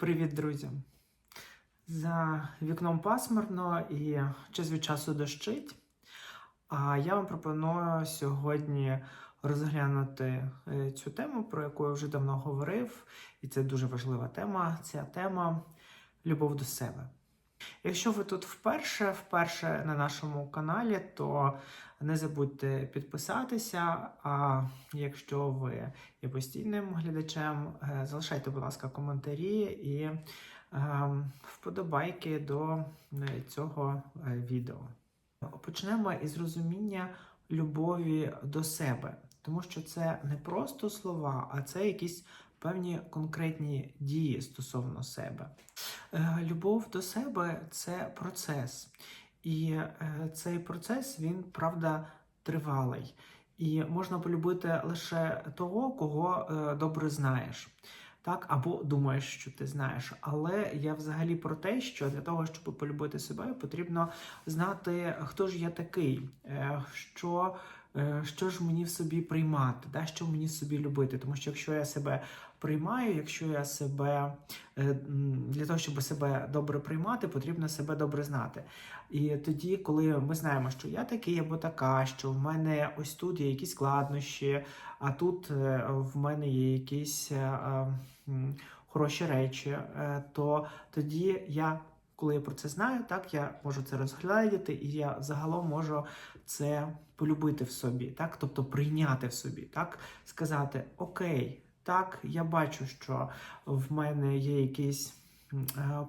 Привіт, друзі! За вікном пасмурно і час від часу дощить. А я вам пропоную сьогодні розглянути е, цю тему, про яку я вже давно говорив, і це дуже важлива тема. Ця тема любов до себе. Якщо ви тут вперше, вперше на нашому каналі, то не забудьте підписатися. А якщо ви є постійним глядачем, е, залишайте, будь ласка, коментарі і е, вподобайки до е, цього е, відео. Почнемо із розуміння любові до себе, тому що це не просто слова, а це якісь певні конкретні дії стосовно себе. Е, Любов до себе це процес, і е, цей процес він правда тривалий. І можна полюбити лише того, кого е, добре знаєш. Так, або думаєш, що ти знаєш. Але я взагалі про те, що для того, щоб полюбити себе, потрібно знати, хто ж я такий, що, що ж мені в собі приймати, да, що мені в собі любити. Тому що якщо я себе приймаю, якщо я себе е, для того, щоб себе добре приймати, потрібно себе добре знати. І тоді, коли ми знаємо, що я такий або така, що в мене ось тут є якісь складнощі, а тут е, в мене є якісь е, е, хороші речі, е, то тоді я, коли я про це знаю, так я можу це розглядати, і я загалом можу це полюбити в собі, так, тобто прийняти в собі, так, сказати Окей, так, я бачу, що в мене є якісь е,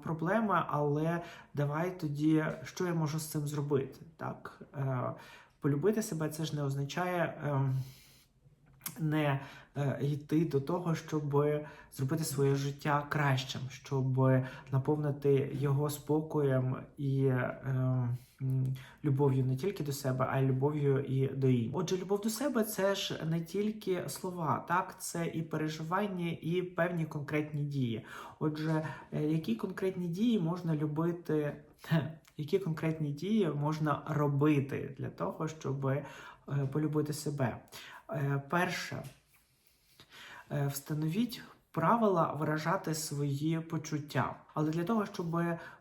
проблеми, але давай тоді, що я можу з цим зробити? Так, е, полюбити себе це ж не означає. Не е, йти до того, щоб зробити своє життя кращим, щоб наповнити його спокоєм і е, любов'ю не тільки до себе, а й любов'ю і до інших. Отже, любов до себе це ж не тільки слова, так це і переживання, і певні конкретні дії. Отже, е, які конкретні дії можна любити? Які конкретні дії можна робити для того, щоб е, полюбити себе? Е, Перше, е, встановіть правила виражати свої почуття. Але для того, щоб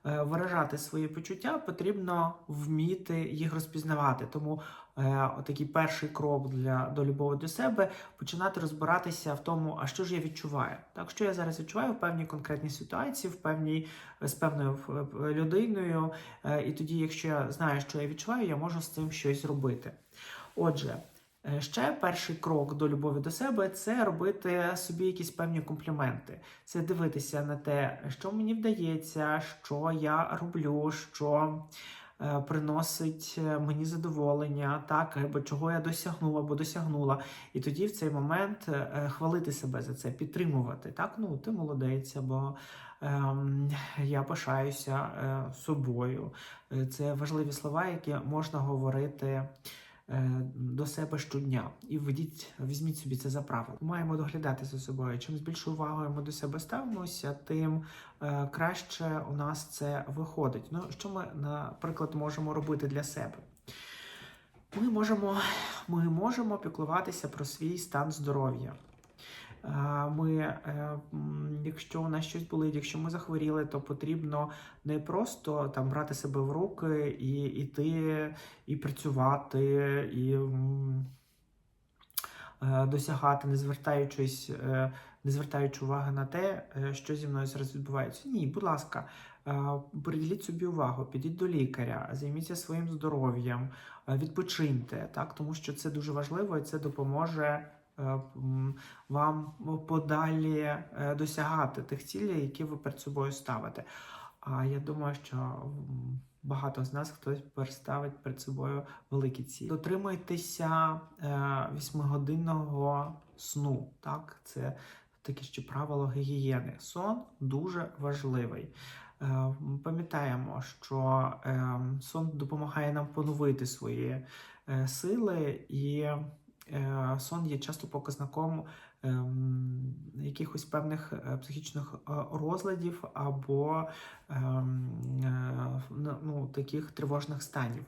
виражати свої почуття, потрібно вміти їх розпізнавати. Тому е, такий перший крок для до любові до себе починати розбиратися в тому, а що ж я відчуваю. Так, що я зараз відчуваю в певній конкретній ситуації, в певній з певною е, людиною. Е, І тоді, якщо я знаю, що я відчуваю, я можу з цим щось зробити. Отже. Е, Ще перший крок до любові до себе це робити собі якісь певні компліменти. Це дивитися на те, що мені вдається, що я роблю, що е, приносить е, мені задоволення, так, або чого я досягнув або досягнула. І тоді в цей момент е, хвалити себе за це, підтримувати. Так, ну ти молодець, або ем, я пишаюся е, собою. Е, Це важливі слова, які можна говорити е, до себе щодня. І введіть, візьміть собі це за правило. Маємо доглядати за собою. Чим з більшою увагою ми до себе ставимося, тим е, краще у нас це виходить. Ну, що ми, наприклад, можемо робити для себе? Ми можемо, ми можемо піклуватися про свій стан здоров'я. Ми, е, якщо у нас щось болить, якщо ми захворіли, то потрібно не просто там брати себе в руки і йти і працювати, і е, досягати, не звертаючись, е, не звертаючи уваги на те, що зі мною зараз відбувається. Ні, будь ласка, приділіть собі увагу, підіть до лікаря, займіться своїм здоров'ям, відпочиньте, так, тому що це дуже важливо і це допоможе. Е, Вам подалі е, досягати тих цілей, які ви перед собою ставите. А я думаю, що багато з нас хтось переставить перед собою великі цілі. Дотримуйтеся е, восьмигодинного сну. Так, це таке ще правило гігієни. Сон дуже важливий. Пам'ятаємо, що е, сон допомагає нам поновити свої сили, і сон є часто показником ем, якихось певних е, психічних е, розладів або ем, е, ну, таких тривожних станів.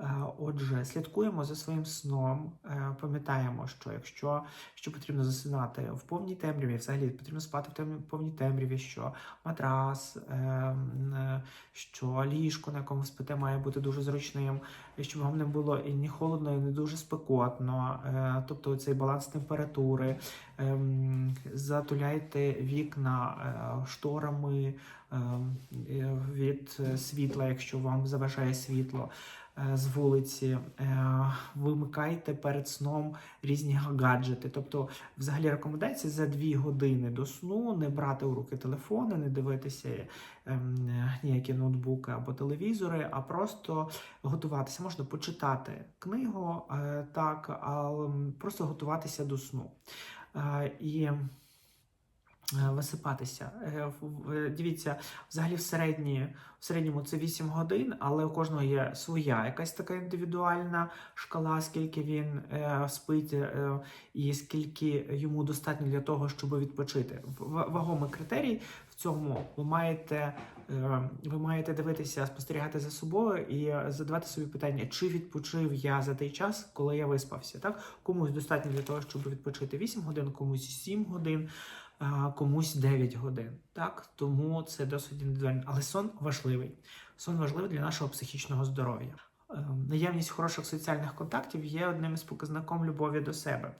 Е, Отже, слідкуємо за своїм сном. Е, Пам'ятаємо, що якщо що потрібно засинати в повній темряві, взагалі потрібно спати в темі- повній темряві, що матрас, е, м, е, що ліжко, на якому спите, має бути дуже зручним, щоб вам не було і ні холодно, і не дуже спекотно. Тобто цей баланс температури. Ем, Затуляйте вікна шторами ем, від світла, якщо вам заважає світло з вулиці. Е, Вимикайте перед сном різні гаджети. Тобто, взагалі рекомендація за дві години до сну не брати у руки телефони, не дивитися ем, е, ніякі ноутбуки або телевізори, а просто готуватися. Можна почитати книгу, е, так, але просто готуватися до сну. Е, І е, висипатися. Е, в- Дивіться, взагалі в, середні, в середньому це 8 годин, але у кожного є своя якась така індивідуальна шкала, скільки він е, спить е, і скільки йому достатньо для того, щоб відпочити. Вагомий критерій в цьому ви маєте, е, ви маєте дивитися, спостерігати за собою і задавати собі питання, чи відпочив я за той час, коли я виспався. Так? Комусь достатньо для того, щоб відпочити 8 годин, комусь 7 годин, комусь 9 годин. Так? Тому це досить індивідуально. Але сон важливий. Сон важливий для нашого психічного здоров'я. Е, Наявність хороших соціальних контактів є одним із показником любові до себе.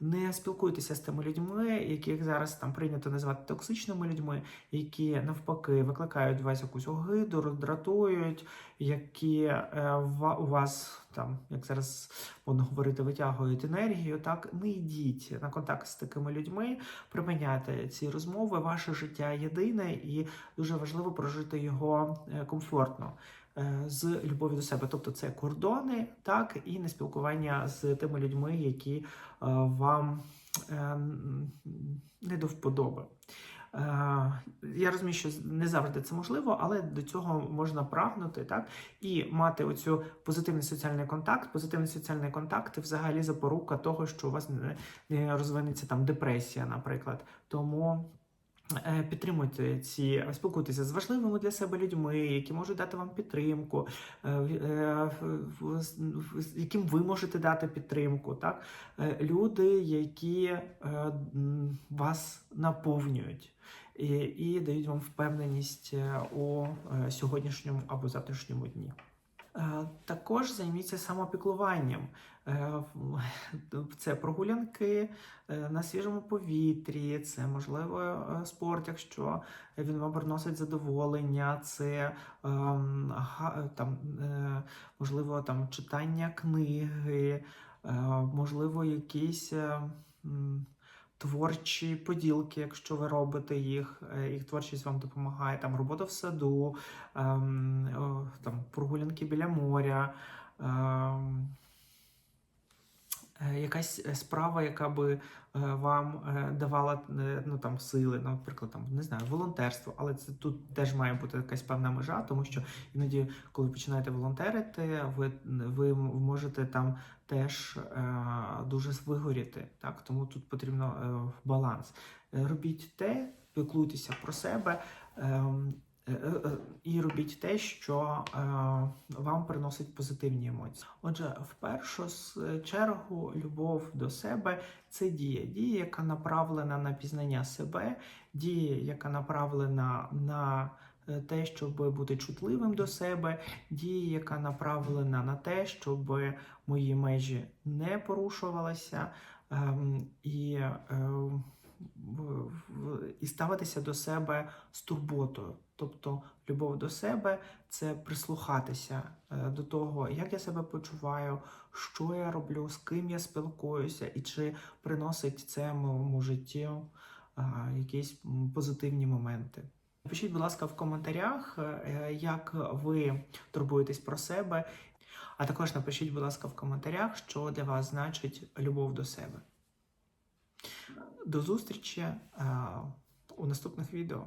Не спілкуйтеся з тими людьми, яких зараз там прийнято називати токсичними людьми, які навпаки викликають у вас якусь огиду, роздратують, які е, у вас там, як зараз модно говорити, витягують енергію. Так не йдіть на контакт з такими людьми, припиняйте ці розмови. Ваше життя єдине і дуже важливо прожити його е, комфортно. Е, З любові до себе, тобто це кордони, так і не спілкування з тими людьми, які е, вам е, не до вподоби. Я розумію, що не завжди це можливо, але до цього можна прагнути, так і мати оцю позитивний соціальний контакт. Позитивний соціальний контакт взагалі запорука того, що у вас не розвинеться там депресія, наприклад. Тому. Е, Підтримуйте ці, спілкуйтеся з важливими для себе людьми, які можуть дати вам підтримку, е, е, яким ви можете дати підтримку. Так? Люди, які вас наповнюють і, і дають вам впевненість у сьогоднішньому або завтрашньому дні. Також займіться самопіклуванням. Е, в- Це прогулянки е, на свіжому повітрі, це можливо е, спорт, якщо він вам приносить задоволення, це ем, там, можливо там читання книги, можливо, якісь. Творчі поділки, якщо ви робите їх, їх творчість вам допомагає. Там робота в саду, ем, там прогулянки біля моря, ем, якась е, справа, яка би е, вам е, давала е, ну, там, сили, наприклад, там, не знаю, волонтерство, але це тут теж має бути якась певна межа, тому що іноді, коли починаєте волонтерити, ви, ви можете там теж е, дуже вигоріти. Так? Тому тут потрібно е, баланс. Е, Робіть те, піклуйтеся про себе. Ем, е, е, І робіть те, що е, вам приносить позитивні емоції. Отже, в першу чергу, любов до себе це дія. Дія, яка направлена на пізнання себе, дія, яка направлена на е, те, щоб бути чутливим до себе, дія, яка направлена на те, щоб мої межі не порушувалися, і, ем, в- в- і ставитися до себе з турботою. Тобто любов до себе це прислухатися е, до того, як я себе почуваю, що я роблю, з ким я спілкуюся, і чи приносить це моєму життю е, якісь позитивні моменти. Пишіть, будь ласка, в коментарях, е, як ви турбуєтесь про себе, а також напишіть, будь ласка, в коментарях, що для вас значить любов до себе. До зустрічі е, у наступних відео.